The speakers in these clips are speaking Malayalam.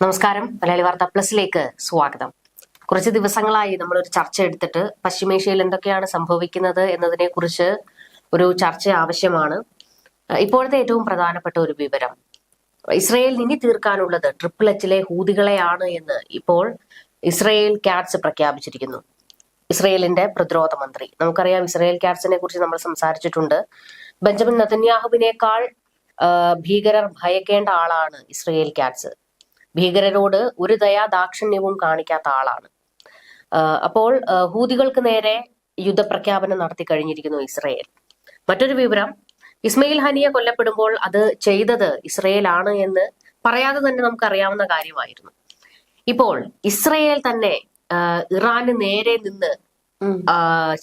നമസ്കാരം. മലയാളി വാർത്ത പ്ലസിലേക്ക് സ്വാഗതം. കുറച്ച് ദിവസങ്ങളായി നമ്മൾ ഒരു ചർച്ച എടുത്തിട്ട് പശ്ചിമേഷ്യയിൽ എന്തൊക്കെയാണ് സംഭവിക്കുന്നത് എന്നതിനെ കുറിച്ച് ഒരു ചർച്ച ആവശ്യമാണ്. ഇപ്പോഴത്തെ ഏറ്റവും പ്രധാനപ്പെട്ട ഒരു വിവരം. ഇസ്രയേൽ ഇനി തീർക്കാനുള്ളത് ട്രിപ്പിൾ എച്ചിലെ ഹൂതികളെയാണ് എന്ന് ഇപ്പോൾ ഇസ്രയേൽ ക്യാറ്റ്സ് പ്രഖ്യാപിച്ചിരിക്കുന്നു. ഇസ്രയേലിന്റെ പ്രതിരോധ മന്ത്രി. നമുക്കറിയാം ഇസ്രയേൽ ക്യാറ്റ്സിനെ കുറിച്ച് നമ്മൾ സംസാരിച്ചിട്ടുണ്ട്. ബെഞ്ചമിൻ നതന്യാഹുവിനേക്കാൾ ഭീകരർ ഭയക്കേണ്ട ആളാണ് ഇസ്രയേൽ കാറ്റ്സ്. ഭീകരരോട് ഒരു ദയാ ദാക്ഷിണ്യവും കാണിക്കാത്ത ആളാണ്. അപ്പോൾ ഹൂതികൾക്ക് നേരെ യുദ്ധപ്രഖ്യാപനം നടത്തി കഴിഞ്ഞിരിക്കുന്നു ഇസ്രയേൽ. മറ്റൊരു വിവരം ഇസ്മയിൽ ഹനിയ കൊല്ലപ്പെടുമ്പോൾ അത് ചെയ്തത് ഇസ്രയേൽ ആണ് എന്ന് പറയാതെ തന്നെ നമുക്ക് അറിയാവുന്ന കാര്യമായിരുന്നു. ഇപ്പോൾ ഇസ്രയേൽ തന്നെ ഇറാന് നേരെ നിന്ന്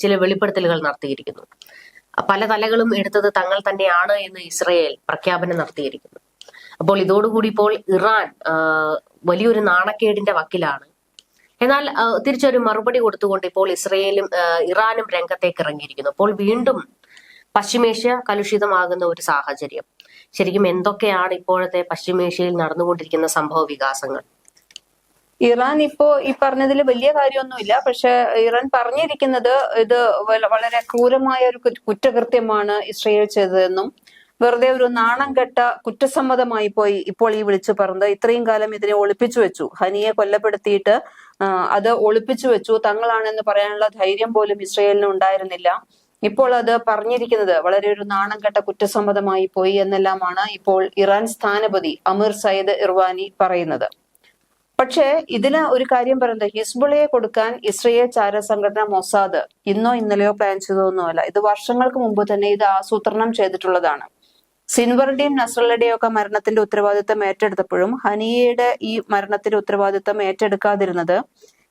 ചില വെളിപ്പെടുത്തലുകൾ നടത്തിയിരിക്കുന്നു. പല തലകളും എടുത്തത് തങ്ങൾ തന്നെയാണ് എന്ന് ഇസ്രയേൽ പ്രഖ്യാപനം നടത്തിയിരിക്കുന്നു. അപ്പോൾ ഇതോടുകൂടി ഇപ്പോൾ ഇറാൻ വലിയൊരു നാണക്കേടിന്റെ വക്കിലാണ്. എന്നാൽ തിരിച്ചൊരു മറുപടി കൊടുത്തുകൊണ്ട് ഇപ്പോൾ ഇസ്രയേലും ഇറാനും രംഗത്തേക്ക് ഇറങ്ങിയിരിക്കുന്നു അപ്പോൾ വീണ്ടും പശ്ചിമേഷ്യ കലുഷിതമാകുന്ന ഒരു സാഹചര്യം. ശരിക്കും എന്തൊക്കെയാണ് ഇപ്പോഴത്തെ പശ്ചിമേഷ്യയിൽ നടന്നുകൊണ്ടിരിക്കുന്ന സംഭവ വികാസങ്ങൾ? ഇറാൻ ഇപ്പോ ഈ പറഞ്ഞതിൽ വലിയ കാര്യമൊന്നുമില്ല. പക്ഷെ ഇറാൻ പറഞ്ഞിരിക്കുന്നത് ഇത് വളരെ ക്രൂരമായ ഒരു കുറ്റകൃത്യമാണ് ഇസ്രയേൽ ചെയ്തതെന്നും വെറുതെ ഒരു നാണം കെട്ട കുറ്റസമ്മതമായി പോയി ഇപ്പോൾ ഈ വിളിച്ചു പറഞ്ഞത്. ഇത്രയും കാലം ഇതിനെ ഒളിപ്പിച്ചു വെച്ചു. ഹനിയെ കൊല്ലപ്പെടുത്തിയിട്ട് അത് ഒളിപ്പിച്ചു വെച്ചു. തങ്ങളാണെന്ന് പറയാനുള്ള ധൈര്യം പോലും ഇസ്രയേലിന് ഉണ്ടായിരുന്നില്ല. ഇപ്പോൾ അത് പറഞ്ഞിരിക്കുന്നത് വളരെ ഒരു നാണം കെട്ട കുറ്റസമ്മതമായി പോയി എന്നെല്ലാമാണ് ഇപ്പോൾ ഇറാൻ സ്ഥാനപതി അമീർ സയ്യിദ് ഇർവാനി പറയുന്നത്. പക്ഷേ ഇതിന് ഒരു കാര്യം പറയുന്നത്. ഹിസ്ബുളയെ കൊടുക്കാൻ ഇസ്രയേൽ ചാര സംഘടന മൊസാദ് ഇന്നോ ഇന്നലെയോ പ്ലാൻ ചെയ്തതൊന്നുമല്ല. ഇത് വർഷങ്ങൾക്ക് മുമ്പ് തന്നെ ഇത് ആസൂത്രണം ചെയ്തിട്ടുള്ളതാണ്. സിൻവറുടെയും നസ്രലയുടെയും ഒക്കെ മരണത്തിന്റെ ഉത്തരവാദിത്തം ഏറ്റെടുത്തപ്പോഴും ഹനിയയുടെ ഈ മരണത്തിന്റെ ഉത്തരവാദിത്തം ഏറ്റെടുക്കാതിരുന്നത്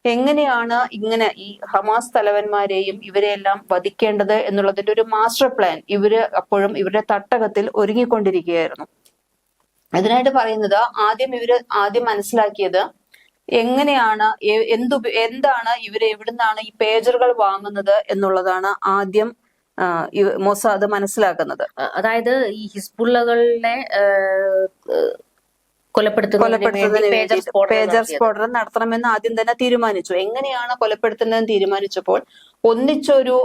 എങ്ങനെയാണ് ഇങ്ങനെ ഈ ഹമാസ് തലവന്മാരെയും ഇവരെയെല്ലാം വധിക്കേണ്ടത് എന്നുള്ളതിന്റെ ഒരു മാസ്റ്റർ പ്ലാൻ ഇവർ അപ്പോഴും ഇവരുടെ തട്ടകത്തിൽ ഒരുങ്ങിക്കൊണ്ടിരിക്കുകയായിരുന്നു. അതിനായിട്ട് പറയുന്നത് ആദ്യം ഇവർ ആദ്യം മനസ്സിലാക്കിയത് എങ്ങനെയാണ് എന്ത് എന്തു എന്താണ് ഇവർ എവിടുന്നാണ് ഈ പേജറുകൾ വാങ്ങുന്നത് എന്നുള്ളതാണ് ആദ്യം മൊസാദ് മനസ്സിലാക്കുന്നത്. അതായത് ഈ ഹിസ്ബുള്ളകളുടെ കൊലപ്പെടുത്തുന്നതിന് പേജർ. സ്ഫോടനം നടത്തണമെന്ന് ആദ്യം തന്നെ തീരുമാനിച്ചു. എങ്ങനെയാണ് കൊലപ്പെടുത്തുന്നതെന്ന് തീരുമാനിച്ചപ്പോൾ ഒന്നിച്ചൊരു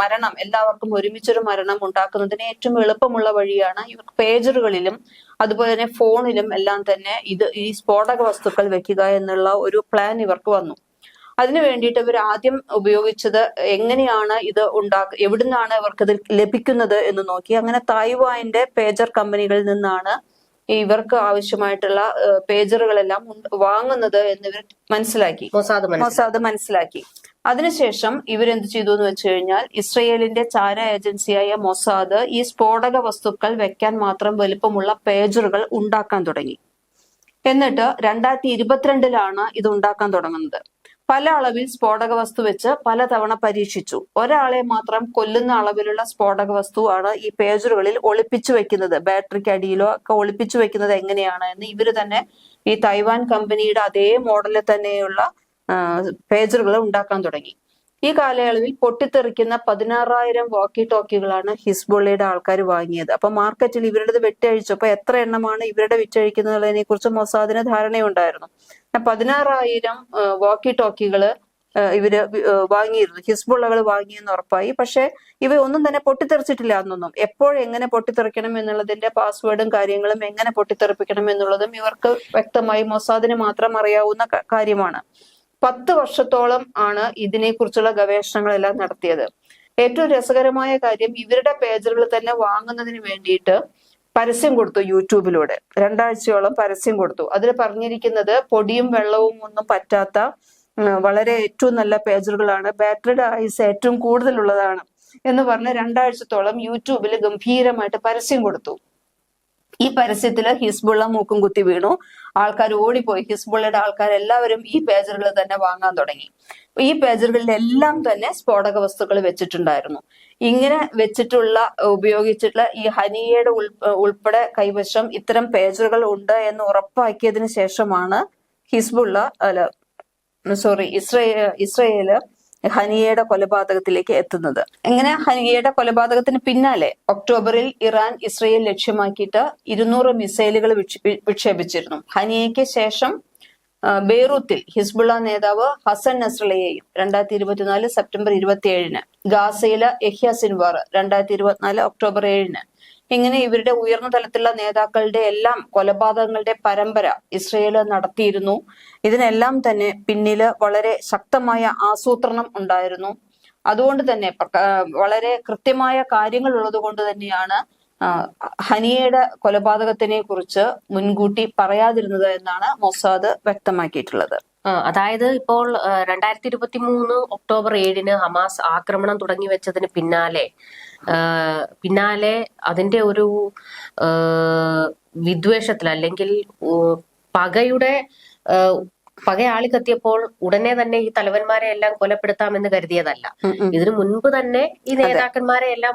മരണം എല്ലാവർക്കും ഒരുമിച്ചൊരു മരണം ഉണ്ടാക്കുന്നതിന് ഏറ്റവും എളുപ്പമുള്ള വഴിയാണ് ഇവർ പേജറുകളിലും അതുപോലെ തന്നെ ഫോണിലും എല്ലാം തന്നെ ഇത് ഈ സ്ഫോടക വസ്തുക്കൾ വെക്കുക എന്നുള്ള ഒരു പ്ലാൻ ഇവർക്ക് വന്നു. അതിനു വേണ്ടിയിട്ട് ഇവർ ആദ്യം ഉപയോഗിച്ചത് എങ്ങനെയാണ് ഇത് ഉണ്ടാക്ക എവിടുന്നാണ് ഇവർക്കിത് ലഭിക്കുന്നത് എന്ന് നോക്കി. അങ്ങനെ തായ്വാന്റെ പേജർ കമ്പനികളിൽ നിന്നാണ് ഇവർക്ക് ആവശ്യമായിട്ടുള്ള പേജറുകളെല്ലാം വാങ്ങുന്നത് എന്ന് ഇവർ മനസ്സിലാക്കി. മൊസാദ് മനസ്സിലാക്കി. അതിനുശേഷം ഇവരെന്ത് ചെയ്തു എന്ന് വെച്ച് കഴിഞ്ഞാൽ ഇസ്രയേലിന്റെ ചാര ഏജൻസിയായ മൊസാദ് ഈ സ്ഫോടക വസ്തുക്കൾ വെക്കാൻ മാത്രം വലിപ്പമുള്ള പേജറുകൾ ഉണ്ടാക്കാൻ തുടങ്ങി. എന്നിട്ട് രണ്ടായിരത്തി ഇരുപത്തിരണ്ടിലാണ് ഇത് ഉണ്ടാക്കാൻ തുടങ്ങുന്നത്. പല അളവിൽ സ്ഫോടക വസ്തു വെച്ച് പലതവണ പരീക്ഷിച്ചു. ഒരാളെ മാത്രം കൊല്ലുന്ന അളവിലുള്ള സ്ഫോടക വസ്തുവാണ് ഈ പേജറുകളിൽ ഒളിപ്പിച്ചു വെക്കുന്നത്. ബാറ്ററിക്ക് അടിയിലോ ഒക്കെ ഒളിപ്പിച്ചു വെക്കുന്നത് എങ്ങനെയാണ് എന്ന് ഇവർ തന്നെ ഈ തൈവാൻ കമ്പനിയുടെ അതേ മോഡലിൽ തന്നെയുള്ള പേജറുകൾ ഉണ്ടാക്കാൻ തുടങ്ങി. ഈ കാലയളവിൽ പൊട്ടിത്തെറിക്കുന്ന പതിനാറായിരം വാക്കി ടോക്കികളാണ് ഹിസ്ബുള്ളയുടെ ആൾക്കാർ വാങ്ങിയത്. അപ്പൊ മാർക്കറ്റിൽ ഇവരുടേത് വെട്ടഴിച്ചപ്പോ എത്ര എണ്ണമാണ് ഇവരുടെ വിറ്റഴിക്കുന്നതിനെ കുറിച്ച് മൊസാദിന് ധാരണയുണ്ടായിരുന്നു. പതിനാറായിരം വാക്കി ടോക്കികൾ ഇവർ വാങ്ങിയിരുന്നു. ഹിസ്ബുള്ളകൾ വാങ്ങിയെന്ന് ഉറപ്പായി. പക്ഷെ ഇവ ഒന്നും തന്നെ പൊട്ടിത്തെറിച്ചിട്ടില്ല എന്നൊന്നും. എപ്പോഴെങ്ങനെ പൊട്ടിത്തെറിക്കണം എന്നുള്ളതിന്റെ പാസ്വേഡും കാര്യങ്ങളും എങ്ങനെ പൊട്ടിത്തെറിപ്പിക്കണം എന്നുള്ളതും ഇവർക്ക് വ്യക്തമായി മൊസാദിന് മാത്രം അറിയാവുന്ന കാര്യമാണ്. പത്ത് വർഷത്തോളം ആണ് ഇതിനെക്കുറിച്ചുള്ള ഗവേഷണങ്ങളെല്ലാം നടത്തിയത്. ഏറ്റവും രസകരമായ കാര്യം ഇവരുടെ പേജുകൾ തന്നെ വാങ്ങുന്നതിന് വേണ്ടിയിട്ട് പരസ്യം കൊടുത്തു യൂട്യൂബിലൂടെ. രണ്ടാഴ്ചയോളം പരസ്യം കൊടുത്തു. അതിൽ പറഞ്ഞിരിക്കുന്നത് പൊടിയും വെള്ളവും ഒന്നും പറ്റാത്ത വളരെ ഏറ്റവും നല്ല പേജറുകളാണ് ബാറ്ററിയുടെ ആയുസ് ഏറ്റവും കൂടുതലുള്ളതാണ് എന്ന് പറഞ്ഞ് രണ്ടാഴ്ചത്തോളം യൂട്യൂബിൽ ഗംഭീരമായിട്ട് പരസ്യം കൊടുത്തു. ഈ പരസ്യത്തിൽ ഹിസ്ബുള്ള മൂക്കും കുത്തി വീണു. ആൾക്കാർ ഓടിപ്പോയി. ഹിസ്ബുള്ളയുടെ ആൾക്കാർ എല്ലാവരും ഈ പേജറുകൾ തന്നെ വാങ്ങാൻ തുടങ്ങി. ഈ പേജറുകളിലെല്ലാം തന്നെ സ്ഫോടക വസ്തുക്കൾ വെച്ചിട്ടുണ്ടായിരുന്നു. ഇങ്ങനെ വെച്ചിട്ടുള്ള ഉപയോഗിച്ചിട്ടുള്ള ഈ ഹനിയയുടെ ഉൾ ഉൾപ്പെടെ കൈവശം ഇത്തരം പേജറുകൾ ഉണ്ട് എന്ന് ഉറപ്പാക്കിയതിനു ശേഷമാണ് ഹിസ്ബുള്ള അല്ല സോറി ഇസ്രയേൽ ഇസ്രയേൽ ഹനിയയുടെ കൊലപാതകത്തിലേക്ക് എത്തുന്നത്. എങ്ങനെ ഹനിയയുടെ കൊലപാതകത്തിന് പിന്നാലെ ഒക്ടോബറിൽ ഇറാൻ ഇസ്രയേൽ ലക്ഷ്യമാക്കിയിട്ട് ഇരുന്നൂറ് മിസൈലുകൾ വിക്ഷേപിച്ചിരുന്നു. ഹനിയയ്ക്ക് ശേഷം ബെയ്റൂത്തിൽ ഹിസ്ബുള്ള നേതാവ് ഹസൻ നസ്രളയെയും രണ്ടായിരത്തി ഇരുപത്തിനാല് സെപ്റ്റംബർ ഇരുപത്തിയേഴിന് ഗാസയിലെ യഹ്യ സിൻവാർ രണ്ടായിരത്തി ഇരുപത്തിനാല് ഒക്ടോബർ ഏഴിന് ഇങ്ങനെ ഇവരുടെ ഉയർന്ന തലത്തിലുള്ള നേതാക്കളുടെ എല്ലാം കൊലപാതകങ്ങളുടെ പരമ്പര ഇസ്രയേൽ നടത്തിയിരുന്നു. ഇതിനെല്ലാം തന്നെ പിന്നിൽ വളരെ ശക്തമായ ആസൂത്രണം ഉണ്ടായിരുന്നു. അതുകൊണ്ട് തന്നെ വളരെ കൃത്യമായ കാര്യങ്ങൾ ഉള്ളത് കൊണ്ട് തന്നെയാണ് ഹനിയയുടെ കൊലപാതകത്തിനെ കുറിച്ച് മുൻകൂട്ടി പറയാതിരുന്നത് എന്നാണ് മൊസാദ് വ്യക്തമാക്കിയിട്ടുള്ളത്. അതായത് ഇപ്പോൾ രണ്ടായിരത്തി ഇരുപത്തി മൂന്ന് ഒക്ടോബർ ഏഴിന് ഹമാസ് ആക്രമണം തുടങ്ങി വെച്ചതിന് പിന്നാലെ പിന്നാലെ അതിന്റെ ഒരു വിദ്വേഷത്തിൽ അല്ലെങ്കിൽ പകയുടെ പകയാളി കത്തിയപ്പോൾ ഉടനെ തന്നെ ഈ തലവന്മാരെ എല്ലാം കൊലപ്പെടുത്താമെന്ന് കരുതിയതല്ല. ഇതിനു മുൻപ് തന്നെ ഈ നേതാക്കന്മാരെ എല്ലാം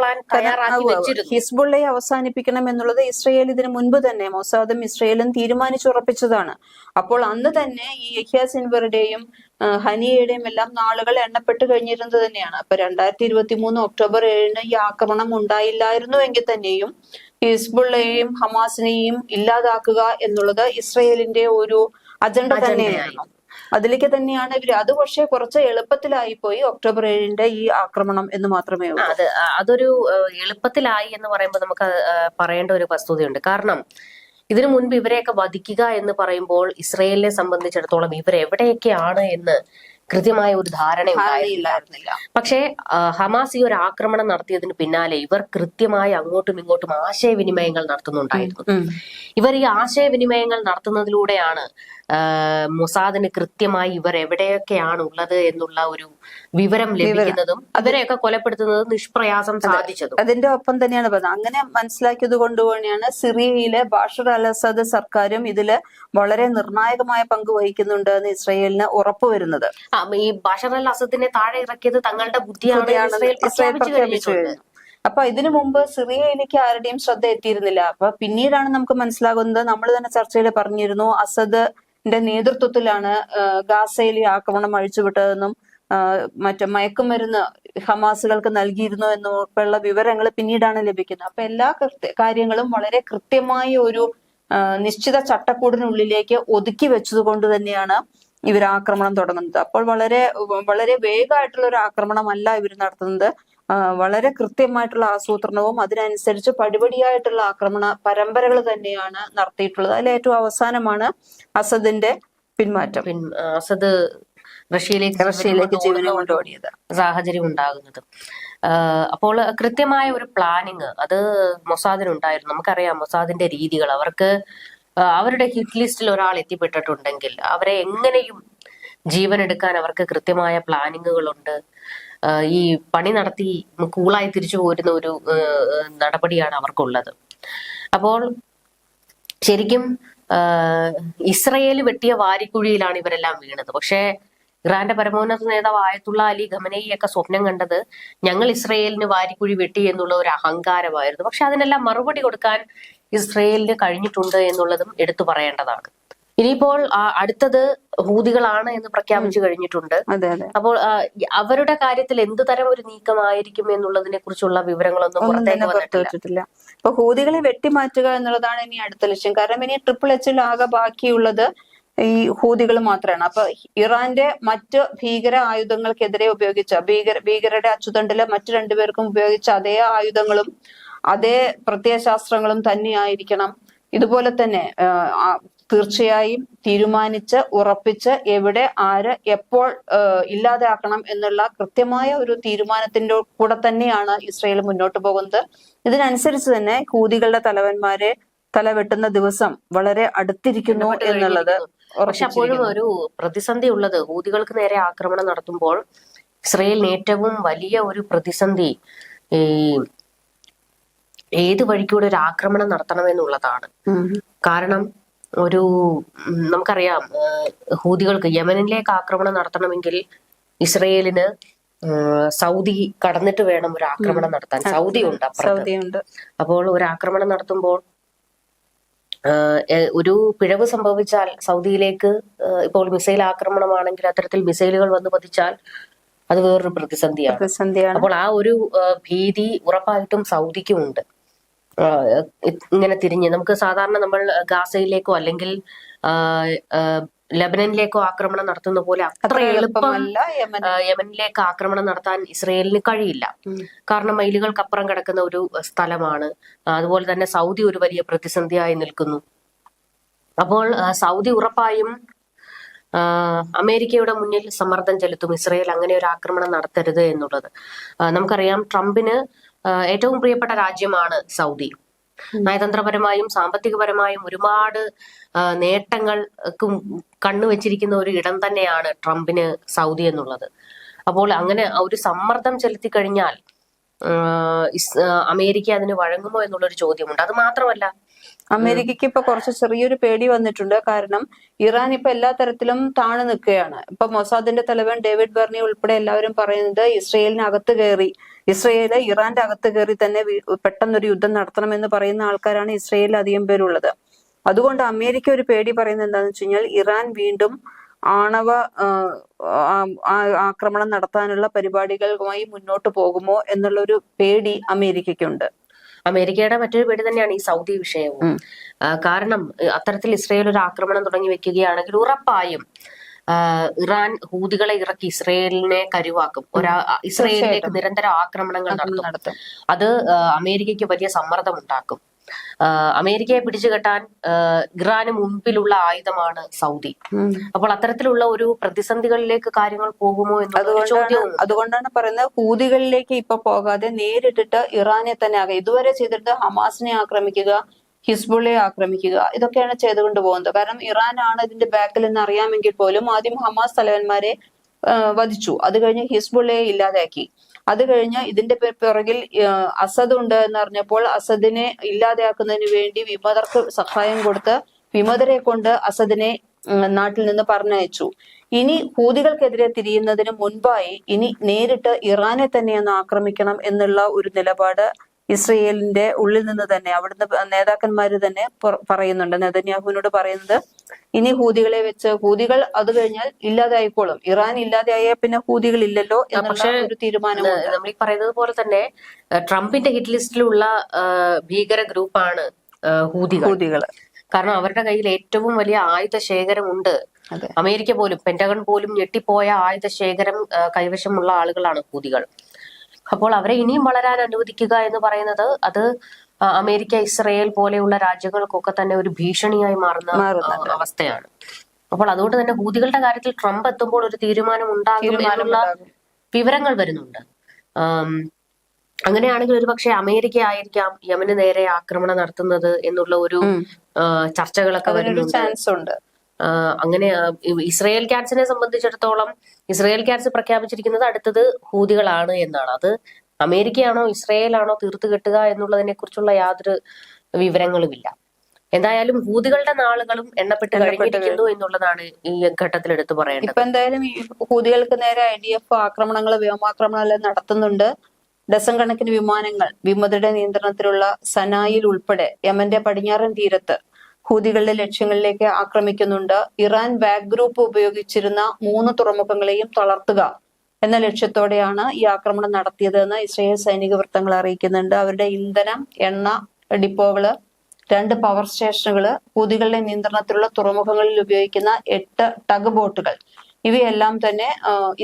പ്ലാൻ തയ്യാറാക്കി വെച്ചിരുന്നു. ഹിസ്ബുള്ളയെ അവസാനിപ്പിക്കണം എന്നുള്ളത് ഇസ്രയേൽ ഇതിനു മുൻപ് തന്നെ മൊസാദും ഇസ്രയേലും തീരുമാനിച്ചുറപ്പിച്ചതാണ്. അപ്പോൾ അന്ന് തന്നെ ഈ യഹ്യ സിൻവറുടെയും ഹനിയയുടെയും എല്ലാം നാളുകൾ എണ്ണപ്പെട്ട് കഴിഞ്ഞിരുന്നത് തന്നെയാണ്. അപ്പൊ രണ്ടായിരത്തി ഇരുപത്തി മൂന്ന് ഒക്ടോബർ ഏഴിന് ഈ ആക്രമണം ഉണ്ടായില്ലായിരുന്നു എങ്കിൽ തന്നെയും ഹിസ്ബുള്ളയെയും ഹമാസിനെയും ഇല്ലാതാക്കുക എന്നുള്ളത് ഇസ്രയേലിന്റെ ഒരു അജണ്ട തന്നെയാണ് അതിലേക്ക് തന്നെയാണ് ഇവർ അത് പക്ഷേ കുറച്ച് എളുപ്പത്തിലായി പോയി ഒക്ടോബർ ഏഴിന്റെ ഈ ആക്രമണം എന്ന് മാത്രമേ ഉള്ളൂ. അത് അതൊരു എളുപ്പത്തിലായി എന്ന് പറയുമ്പോൾ നമുക്ക് പറയേണ്ട ഒരു വസ്തുതയുണ്ട്. കാരണം ഇതിനു മുൻപ് ഇവരെയൊക്കെ വധിക്കുക എന്ന് പറയുമ്പോൾ ഇസ്രയേലിനെ സംബന്ധിച്ചിടത്തോളം ഇവർ എവിടെയൊക്കെയാണ് എന്ന് കൃത്യമായ ഒരു ധാരണ ഉണ്ടായിരുന്നില്ല. പക്ഷേ ഹമാസ് ഈ ഒരു ആക്രമണം നടത്തിയതിന് പിന്നാലെ ഇവർ കൃത്യമായി അങ്ങോട്ടും ഇങ്ങോട്ടും ആശയവിനിമയങ്ങൾ നടത്തുന്നുണ്ടായിരുന്നു. ഇവർ ഈ ആശയവിനിമയങ്ങൾ നടത്തുന്നതിലൂടെയാണ് മൊസാദിന് കൃത്യമായി ഇവർ എവിടെയൊക്കെയാണ് ഉള്ളത് എന്നുള്ള ഒരു വിവരം ലഭിക്കുന്നതും അവരെയൊക്കെ കൊലപ്പെടുത്തുന്നത് നിഷ്പ്രയാസം സാധിച്ചതും. അതിന്റെ ഒപ്പം തന്നെയാണ് പറഞ്ഞത്. അങ്ങനെ മനസ്സിലാക്കിയത് കൊണ്ട് തന്നെയാണ് സിറിയയിലെ ബാഷർ അൽ അസദ് സർക്കാരും ഇതിൽ വളരെ നിർണായകമായ പങ്ക് വഹിക്കുന്നുണ്ട് എന്ന് ഇസ്രയേലിന് ഉറപ്പുവരുന്നത് ആ, ഈ ബഷർ അൽ അസദിനെ താഴെ ഇറക്കിയത് തങ്ങളുടെ ബുദ്ധിയാണ് ഇസ്രായേൽ പ്രഖ്യാപിച്ചു പ്രഖ്യാപിച്ചു. കഴിഞ്ഞിട്ടുണ്ട്. അപ്പൊ ഇതിനു മുമ്പ് സിറിയയിലേക്ക് ആരുടെയും ശ്രദ്ധ എത്തിയിരുന്നില്ല. അപ്പൊ പിന്നീടാണ് നമുക്ക് മനസ്സിലാകുന്നത് നമ്മൾ തന്നെ ചർച്ചയിൽ പറഞ്ഞിരുന്നു അസദിന്റെ നേതൃത്വത്തിലാണ് ഗാസയിൽ ഈ ആക്രമണം അഴിച്ചുവിട്ടതെന്നും മറ്റേ മയക്കുമരുന്ന് ഹമാസുകൾക്ക് നൽകിയിരുന്നു എന്നും ഉൾപ്പെടെയുള്ള വിവരങ്ങൾ പിന്നീടാണ് ലഭിക്കുന്നത്. അപ്പൊ എല്ലാ കൃത്യ- കാര്യങ്ങളും വളരെ കൃത്യമായ ഒരു നിശ്ചിത ചട്ടക്കൂടിനുള്ളിലേക്ക് ഒതുക്കി വെച്ചത് കൊണ്ട് തന്നെയാണ് ഇവർ ആക്രമണം തുടങ്ങുന്നത്. അപ്പോൾ വളരെ വളരെ വേഗമായിട്ടുള്ള ഒരു ആക്രമണമല്ല ഇവർ നടത്തുന്നത്. വളരെ കൃത്യമായിട്ടുള്ള ആസൂത്രണവും അതിനനുസരിച്ച് പടിപടിയായിട്ടുള്ള ആക്രമണ പരമ്പരകൾ തന്നെയാണ് നടത്തിയിട്ടുള്ളത്. അതിൽ ഏറ്റവും അവസാനമാണ് അസദിന്റെ പിന്മാറ്റം. പിൻ അസദ് റഷ്യയിലേക്ക് റഷ്യയിലേക്ക് ജീവനും ജീവനം കൊണ്ട് കൊണ്ടോടിയത് സാഹചര്യം ഉണ്ടാകുന്നത്. അപ്പോൾ കൃത്യമായ ഒരു പ്ലാനിങ് അത് മൊസാദിനുണ്ടായിരുന്നു. നമുക്കറിയാം മൊസാദിന്റെ രീതികൾ. അവർക്ക് അവരുടെ ഹിറ്റ് ലിസ്റ്റിൽ ഒരാൾ എത്തിപ്പെട്ടിട്ടുണ്ടെങ്കിൽ അവരെ എങ്ങനെയും ജീവൻ എടുക്കാൻ അവർക്ക് കൃത്യമായ പ്ലാനിങ്ങുകളുണ്ട് ഈ പണി നടത്തി കൂളായി തിരിച്ചു പോരുന്ന ഒരു നടപടിയാണ് അവർക്കുള്ളത്. അപ്പോൾ ശരിക്കും ഇസ്രയേൽ വെട്ടിയ വാരിക്കുഴിയിലാണ് ഇവരെല്ലാം വീണത്. പക്ഷേ ഇറാന്റെ പരമോന്നത നേതാവ് ആയത്തുള്ള അലി ഖമനയി ഒക്കെ സ്വപ്നം കണ്ടത് ഞങ്ങൾ ഇസ്രയേലിന് വാരിക്കുഴി വെട്ടി എന്നുള്ള ഒരു അഹങ്കാരമായിരുന്നു. പക്ഷെ അതിനെല്ലാം മറുപടി കൊടുക്കാൻ ഇസ്രയേലിന് കഴിഞ്ഞിട്ടുണ്ട് എന്നുള്ളതും എടുത്തു പറയേണ്ടതാണ്. ഇനിയിപ്പോൾ അടുത്തത് ഹൂതികളാണ് എന്ന് പ്രഖ്യാപിച്ചു കഴിഞ്ഞിട്ടുണ്ട്. അപ്പോൾ അവരുടെ കാര്യത്തിൽ എന്ത് തരം ഒരു നീക്കമായിരിക്കും എന്നുള്ളതിനെ കുറിച്ചുള്ള വിവരങ്ങളൊന്നും പുറത്തേക്ക് വന്നിട്ടില്ല. വെച്ചിട്ടില്ല. അപ്പൊ ഹൂതികളെ വെട്ടിമാറ്റുക എന്നുള്ളതാണ് ഇനി അടുത്ത ലക്ഷ്യം. കാരണം ഇനി ട്രിപ്പിൾ എച്ചിൽ ആകെ ബാക്കിയുള്ളത് ഈ ഹൂതികൾ മാത്രമാണ് അപ്പൊ ഇറാന്റെ മറ്റ് ഭീകര ആയുധങ്ങൾക്കെതിരെ ഉപയോഗിച്ച ഭീകര ഭീകരരുടെ അച്ചുതണ്ടിലെ മറ്റു രണ്ടുപേർക്കും ഉപയോഗിച്ച അതേ ആയുധങ്ങളും അതേ പ്രത്യയശാസ്ത്രങ്ങളും തന്നെയായിരിക്കണം. ഇതുപോലെ തന്നെ തീർച്ചയായും തീരുമാനിച്ച് ഉറപ്പിച്ച് എവിടെ ആര് എപ്പോൾ ഇല്ലാതാക്കണം എന്നുള്ള കൃത്യമായ ഒരു തീരുമാനത്തിന്റെ കൂടെ തന്നെയാണ് ഇസ്രയേൽ മുന്നോട്ട് പോകുന്നത്. ഇതിനനുസരിച്ച് തന്നെ ഹൂതികളുടെ തലവന്മാരെ തലവെട്ടുന്ന ദിവസം വളരെ അടുത്തിരിക്കുന്നു എന്നുള്ളത്. പക്ഷെ അപ്പോഴും ഒരു പ്രതിസന്ധി ഉള്ളത്. ഹൂതികൾക്ക് നേരെ ആക്രമണം നടത്തുമ്പോൾ ഇസ്രയേലിന് ഏറ്റവും വലിയ ഒരു പ്രതിസന്ധി ഈ ഏത് വഴിക്കൂടെ ഒരു ആക്രമണം നടത്തണമെന്നുള്ളതാണ്. കാരണം ഒരു നമുക്കറിയാം ഹൂതികൾക്ക് യമനിലേക്ക് ആക്രമണം നടത്തണമെങ്കിൽ ഇസ്രയേലിന് സൗദി കടന്നിട്ട് വേണം ഒരു ആക്രമണം നടത്താൻ. സൗദി ഉണ്ട് അപ്പോൾ ഒരു ആക്രമണം നടത്തുമ്പോൾ ഒരു പിഴവ് സംഭവിച്ചാൽ സൗദിയിലേക്ക് ഇപ്പോൾ മിസൈൽ ആക്രമണമാണെങ്കിൽ അത്തരത്തിൽ മിസൈലുകൾ വന്ന് പതിച്ചാൽ അത് വേറൊരു പ്രതിസന്ധിയാണ്. അപ്പോൾ ആ ഒരു ഭീതി ഉറപ്പായിട്ടും സൗദിക്കും ഉണ്ട്. ഇങ്ങനെ തിരിഞ്ഞ് നമുക്ക് സാധാരണ നമ്മൾ ഗാസയിലേക്കോ അല്ലെങ്കിൽ ലെബനനിലേക്കോ ആക്രമണം നടത്തുന്ന പോലെ അത്ര അത്ര എളുപ്പം എളുപ്പമല്ല യമനിലേക്ക് ആക്രമണം നടത്താൻ ഇസ്രയേലിന് കഴിയില്ല. കാരണം കാരണം മൈലുകൾക്കപ്പുറം കിടക്കുന്ന ഒരു സ്ഥലമാണ്. അതുപോലെ തന്നെ സൗദി ഒരു വലിയ പ്രതിസന്ധിയായി നിൽക്കുന്നു. അപ്പോൾ സൗദി ഉറപ്പായും അമേരിക്കയുടെ മുന്നിൽ സമ്മർദ്ദം ചെലുത്തും ഇസ്രയേൽ അങ്ങനെ ഒരു ആക്രമണം നടത്തരുത് എന്നുള്ളത്. നമുക്കറിയാം ട്രംപിന് ഏറ്റവും പ്രിയപ്പെട്ട രാജ്യമാണ് സൗദി. നയതന്ത്രപരമായും സാമ്പത്തികപരമായും ഒരുപാട് നേട്ടങ്ങൾക്കും കണ്ണുവച്ചിരിക്കുന്ന ഒരു ഇടം തന്നെയാണ് ട്രംപിന് സൗദി എന്നുള്ളത്. അപ്പോൾ അങ്ങനെ ഒരു സമ്മർദ്ദം ചെലുത്തി കഴിഞ്ഞാൽ അമേരിക്ക അതിന് വഴങ്ങുമോ എന്നുള്ളൊരു ചോദ്യമുണ്ട്. അത് മാത്രമല്ല അമേരിക്കയ്ക്ക് ഇപ്പൊ കുറച്ച് ചെറിയൊരു പേടി വന്നിട്ടുണ്ട്. കാരണം ഇറാൻ ഇപ്പൊ എല്ലാ തരത്തിലും താണു നിൽക്കുകയാണ്. ഇപ്പൊ മൊസാദിന്റെ തലവൻ ഡേവിഡ് ബെർണി ഉൾപ്പെടെ എല്ലാവരും പറയുന്നത് ഇസ്രയേലിനകത്ത് കയറി ഇസ്രയേൽ ഇറാന്റെ അകത്ത് കയറി തന്നെ പെട്ടെന്നൊരു യുദ്ധം നടത്തണമെന്ന് പറയുന്ന ആൾക്കാരാണ് ഇസ്രയേലിൽ അധികം പേരുള്ളത്. അതുകൊണ്ട് അമേരിക്ക ഒരു പേടി പറയുന്നത് എന്താണെന്ന് വെച്ച് കഴിഞ്ഞാൽ ഇറാൻ വീണ്ടും ആണവ ആക്രമണം നടത്താനുള്ള പരിപാടികളുമായി മുന്നോട്ട് പോകുമോ എന്നുള്ള ഒരു പേടി അമേരിക്കയ്ക്കുണ്ട്. അമേരിക്കയുടെ മറ്റൊരു പേടി തന്നെയാണ് ഈ സൗദി വിഷയവും. കാരണം അത്തരത്തിൽ ഇസ്രയേൽ ഒരു ആക്രമണം തുടങ്ങി വെക്കുകയാണെങ്കിൽ ഉറപ്പായും ഇറാൻ ഹൂതികളെ ഇറക്കി ഇസ്രയേലിനെ കരുവാക്കും. ഒരാ ഇസ്രയേലിലേക്ക് നിരന്തര ആക്രമണങ്ങൾ നടത്തും. അത് അമേരിക്കയ്ക്ക് വലിയ സമ്മർദ്ദം ഉണ്ടാക്കും. അമേരിക്കയെ പിടിച്ചുകെട്ടാൻ കെട്ടാൻ ഇറാന് മുമ്പിലുള്ള ആയുധമാണ് സൗദി. അപ്പോൾ അത്തരത്തിലുള്ള ഒരു പ്രതിസന്ധികളിലേക്ക് കാര്യങ്ങൾ പോകുമോ അതുകൊണ്ടാണ് ചോദ്യവും അതുകൊണ്ടാണ് പറയുന്നത് ഹൂതികളിലേക്ക് ഇപ്പൊ പോകാതെ നേരിട്ടിട്ട് ഇറാനെ തന്നെ ആകാം ഇതുവരെ ചെയ്തിട്ട് ഹമാസിനെ ആക്രമിക്കുക ഹിസ്ബുള്ളയെ ആക്രമിക്കുക. ഇതൊക്കെയാണ് ചെയ്തുകൊണ്ട് പോകുന്നത്. കാരണം ഇറാൻ ആണ് ഇതിന്റെ ബാക്കിൽ എന്ന് അറിയാമെങ്കിൽ പോലും ആദ്യം ഹമാസ് തലവന്മാരെ വധിച്ചു. അത് കഴിഞ്ഞ് ഹിസ്ബുള്ളയെ ഇല്ലാതാക്കി അത് കഴിഞ്ഞ് ഇതിന്റെ പിറകിൽ അസദ് ഉണ്ട് എന്ന് അറിഞ്ഞപ്പോൾ അസദിനെ ഇല്ലാതെയാക്കുന്നതിന് വേണ്ടി വിമതർക്ക് സഹായം കൊടുത്ത് വിമതരെ കൊണ്ട് അസദിനെ നാട്ടിൽ നിന്ന് പറഞ്ഞയച്ചു. ഇനി ഹൂതികൾക്കെതിരെ തിരിയുന്നതിന് മുൻപായി ഇനി നേരിട്ട് ഇറാനെ തന്നെ ഒന്ന് ആക്രമിക്കണം എന്നുള്ള ഒരു നിലപാട് ഇസ്രയേലിന്റെ ഉള്ളിൽ നിന്ന് തന്നെ അവിടുന്ന് നേതാക്കന്മാർ തന്നെ പറയുന്നുണ്ട്. നെതന്യാഹുവിനോട് പറയുന്നത് ഇനി ഹൂതികളെ വെച്ച് ഹൂതികൾ അത് കഴിഞ്ഞാൽ ഇല്ലാതായിക്കോളും. ഇറാൻ ഇല്ലാതെയായ പിന്നെ ഹൂതികൾ ഇല്ലല്ലോ എന്നുള്ള പക്ഷേ, ഒരു തീരുമാനം നമ്മൾ ഈ പറയുന്നത് പോലെ തന്നെ ട്രംപിന്റെ ഹിറ്റ് ലിസ്റ്റിലുള്ള ഭീകര ഗ്രൂപ്പാണ് ഏഹ് ഹൂതികൾ. കാരണം അവരുടെ കയ്യിൽ ഏറ്റവും വലിയ ആയുധ ശേഖരം ഉണ്ട്. അമേരിക്ക പോലും പെന്റഗൺ പോലും ഞെട്ടിപ്പോയ ആയുധ ശേഖരം കൈവശമുള്ള ആളുകളാണ് ഹൂതികൾ. അപ്പോൾ അവരെ ഇനിയും വളരാൻ അനുവദിക്കുക എന്ന് പറയുന്നത് അത് അമേരിക്ക ഇസ്രയേൽ പോലെയുള്ള രാജ്യങ്ങൾക്കൊക്കെ തന്നെ ഒരു ഭീഷണിയായി മാറുന്ന അവസ്ഥയാണ്. അപ്പോൾ അതുകൊണ്ട് തന്നെ ഹൂതികളുടെ കാര്യത്തിൽ ട്രംപ് എത്തുമ്പോൾ ഒരു തീരുമാനം ഉണ്ടാകും എന്നുള്ള വിവരങ്ങൾ വരുന്നുണ്ട്. അങ്ങനെയാണെങ്കിൽ ഒരുപക്ഷെ അമേരിക്ക ആയിരിക്കാം യമന് നേരെ ആക്രമണം നടത്തുന്നത് എന്നുള്ള ഒരു ചർച്ചകളൊക്കെ വരുന്നുണ്ട്. അങ്ങനെ ഇസ്രയേൽ ക്യാറ്റ്സിനെ സംബന്ധിച്ചിടത്തോളം ഇസ്രയേൽ ക്യാറ്റ്സ് പ്രഖ്യാപിച്ചിരിക്കുന്നത് അടുത്തത് ഹൂതികളാണ് എന്നാണ്. അത് അമേരിക്കയാണോ ഇസ്രയേലാണോ തീർത്തു കെട്ടുക എന്നുള്ളതിനെ കുറിച്ചുള്ള യാതൊരു വിവരങ്ങളുമില്ല. എന്തായാലും ഹൂതികളുടെ നാളുകളും എണ്ണപ്പെട്ട് കഴിഞ്ഞിരിക്കുന്നു എന്നുള്ളതാണ് ഈ ഘട്ടത്തിൽ എടുത്തു പറയുന്നത് ഇപ്പൊ എന്തായാലും ഈ ഹൂതികൾക്ക് നേരെ ഐ ഡി എഫ് ആക്രമണങ്ങൾ വ്യോമാക്രമണം എല്ലാം നടത്തുന്നുണ്ട്. ഡസൻ കണക്കിന് വിമാനങ്ങൾ വിമതരുടെ നിയന്ത്രണത്തിലുള്ള സനായിൽ ഉൾപ്പെടെ യമന്റെ പടിഞ്ഞാറൻ തീരത്ത് ഹൂതികളുടെ ലക്ഷ്യങ്ങളിലേക്ക് ആക്രമിക്കുന്നുണ്ട്. ഇറാൻ ബാക്ക് ഗ്രൂപ്പ് ഉപയോഗിച്ചിരുന്ന മൂന്ന് തുറമുഖങ്ങളെയും തളർത്തുക എന്ന ലക്ഷ്യത്തോടെയാണ് ഈ ആക്രമണം നടത്തിയതെന്ന് ഇസ്രയേൽ സൈനിക വൃത്തങ്ങൾ അറിയിക്കുന്നുണ്ട്. അവരുടെ ഇന്ധനം എണ്ണ ഡിപ്പോകൾ രണ്ട് പവർ സ്റ്റേഷനുകൾ ഹൂതികളുടെ നിയന്ത്രണത്തിലുള്ള തുറമുഖങ്ങളിൽ ഉപയോഗിക്കുന്ന എട്ട് ടഗ് ബോട്ടുകൾ ഇവയെല്ലാം തന്നെ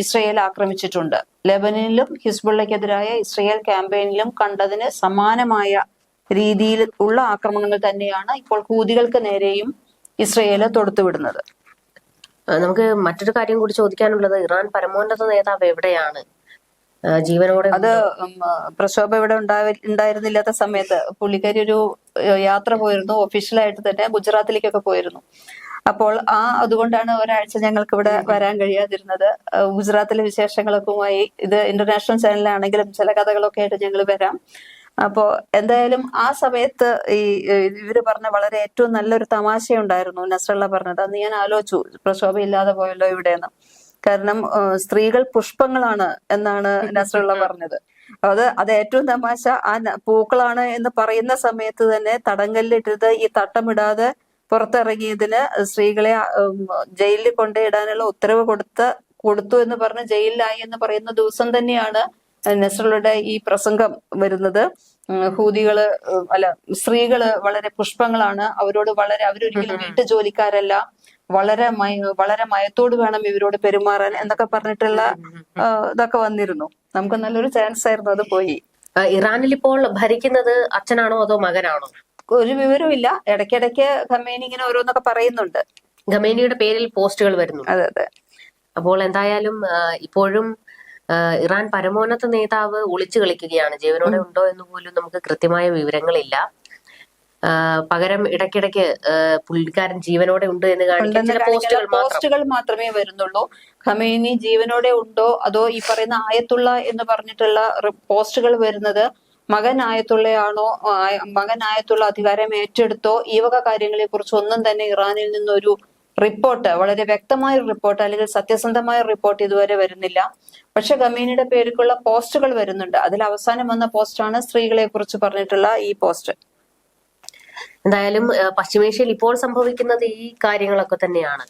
ഇസ്രയേൽ ആക്രമിച്ചിട്ടുണ്ട്. ലെബനനിലും ഹിസ്ബുള്ളയ്ക്കെതിരായ ഇസ്രയേൽ ക്യാമ്പയിനിലും കണ്ടതിന് സമാനമായ രീതിയിൽ ഉള്ള ആക്രമണങ്ങൾ തന്നെയാണ് ഇപ്പോൾ ഹൂതികൾക്ക് നേരെയും ഇസ്രയേൽ തൊടുത്തുവിടുന്നത് നമുക്ക് മറ്റൊരു കാര്യം കൂടി ചോദിക്കാനുള്ളത് ഇറാൻ പരമോന്നത നേതാവ് എവിടെയാണ്? ജീവനോടെ അത് പ്രക്ഷോഭ പ്രക്ഷോഭം ഇവിടെ ഉണ്ടായിരുന്നില്ലാത്ത സമയത്ത് പുള്ളിക്കാരി ഒരു യാത്ര പോയിരുന്നു ഒഫീഷ്യലായിട്ട് തന്നെ ഗുജറാത്തിലേക്കൊക്കെ പോയിരുന്നു. അപ്പോൾ ആ അതുകൊണ്ടാണ് ഒരാഴ്ച ഞങ്ങൾക്ക് ഇവിടെ വരാൻ കഴിയാതിരുന്നത്. ഗുജറാത്തിലെ വിശേഷങ്ങളൊക്കെയുമായി ഇത് ഇന്റർനാഷണൽ ചാനലാണെങ്കിലും ചില കഥകളൊക്കെ ആയിട്ട് ഞങ്ങൾ വരാം. അപ്പോ എന്തായാലും ആ സമയത്ത് ഈ ഇവർ പറഞ്ഞ വളരെ ഏറ്റവും നല്ലൊരു തമാശയുണ്ടായിരുന്നു നസ്രള്ള പറഞ്ഞത്. അന്ന് ഞാൻ ആലോചിച്ചു പ്രക്ഷോഭം ഇല്ലാതെ പോയല്ലോ ഇവിടെയെന്ന്. കാരണം സ്ത്രീകൾ പുഷ്പങ്ങളാണ് എന്നാണ് നസ്രള്ള പറഞ്ഞത്. അത് അത് ഏറ്റവും തമാശ. ആ പൂക്കളാണ് എന്ന് പറയുന്ന സമയത്ത് തന്നെ തടങ്കലിലിട്ടത് ഈ തട്ടമിടാതെ പുറത്തിറങ്ങിയതിന് സ്ത്രീകളെ ജയിലിൽ കൊണ്ടിടാനുള്ള ഉത്തരവ് കൊടുത്ത കൊടുത്തു എന്ന് പറഞ്ഞ് ജയിലിലായി എന്ന് പറയുന്ന ദിവസം തന്നെയാണ് നസ്രളുടെ ഈ പ്രസംഗം വരുന്നത് ഹൂതികൾ അല്ല സ്ത്രീകൾ വളരെ പുഷ്പങ്ങളാണ്. അവരോട് വളരെ അവരൊരിക്കലും വീട്ടു ജോലിക്കാരല്ല വളരെ മയ വളരെ മയത്തോട് വേണം ഇവരോട് പെരുമാറാൻ എന്നൊക്കെ പറഞ്ഞിട്ടുള്ള ഇതൊക്കെ വന്നിരുന്നു. നമുക്ക് നല്ലൊരു ചാൻസ് ആയിരുന്നു അത് പോയി. ഇറാനിൽ ഇപ്പോൾ ഭരിക്കുന്നത് അച്ഛനാണോ അതോ മകനാണോ? ഒരു വിവരവും ഇല്ല. ഇടയ്ക്കിടയ്ക്ക് ഖമേനി ഇങ്ങനെ ഓരോന്നൊക്കെ പറയുന്നുണ്ട്. ഖമേനിയുടെ പേരിൽ പോസ്റ്റുകൾ വരുന്നു. അതെ അതെ. അപ്പോൾ എന്തായാലും ഇപ്പോഴും ഇറാൻ പരമോന്നത നേതാവ് ഒളിച്ചു കളിക്കുകയാണ്. ജീവനോടെ ഉണ്ടോ എന്ന് പോലും നമുക്ക് കൃത്യമായ വിവരങ്ങളില്ല. പകരം ഇടയ്ക്കിടയ്ക്ക് പുള്ളിക്കാരൻ ജീവനോടെ ഉണ്ട് എന്ന് കാണിക്കുന്ന പോസ്റ്റുകൾ മാത്രമേ വരുന്നുള്ളൂ. ഖമേനി ജീവനോടെ ഉണ്ടോ? അതോ ഈ പറയുന്ന ആയത്തുള്ള എന്ന് പറഞ്ഞിട്ടുള്ള പോസ്റ്റുകൾ വരുന്നത് മകൻ ആയത്തുള്ളയാണോ? ആയ- മകൻ ആയത്തുള്ള അധികാരം ഏറ്റെടുത്തോ? ഈ വക കാര്യങ്ങളെ കുറിച്ച് ഒന്നും തന്നെ ഇറാനിൽ നിന്നൊരു റിപ്പോർട്ട് വളരെ വ്യക്തമായ ഒരു റിപ്പോർട്ട് അല്ലെങ്കിൽ സത്യസന്ധമായ റിപ്പോർട്ട് ഇതുവരെ വരുന്നില്ല. പക്ഷെ ഗമീനിയുടെ പേരിലുള്ള പോസ്റ്റുകൾ വരുന്നുണ്ട്. അതിൽ അവസാനം വന്ന പോസ്റ്റാണ് സ്ത്രീകളെ കുറിച്ച് പറഞ്ഞിട്ടുള്ള ഈ പോസ്റ്റ്. എന്തായാലും പശ്ചിമേഷ്യയിൽ ഇപ്പോൾ സംഭവിക്കുന്നത് ഈ കാര്യങ്ങളൊക്കെ തന്നെയാണ്.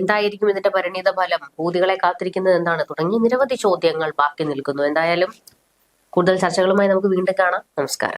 എന്തായിരിക്കും ഇതിന്റെ പരിണിത ഫലം? ഭൂതികളെ കാത്തിരിക്കുന്നത് എന്താണ്? തുടങ്ങിയ നിരവധി ചോദ്യങ്ങൾ ബാക്കി നിൽക്കുന്നു. എന്തായാലും കൂടുതൽ ചർച്ചകളുമായി നമുക്ക് വീണ്ടും കാണാം. നമസ്കാരം.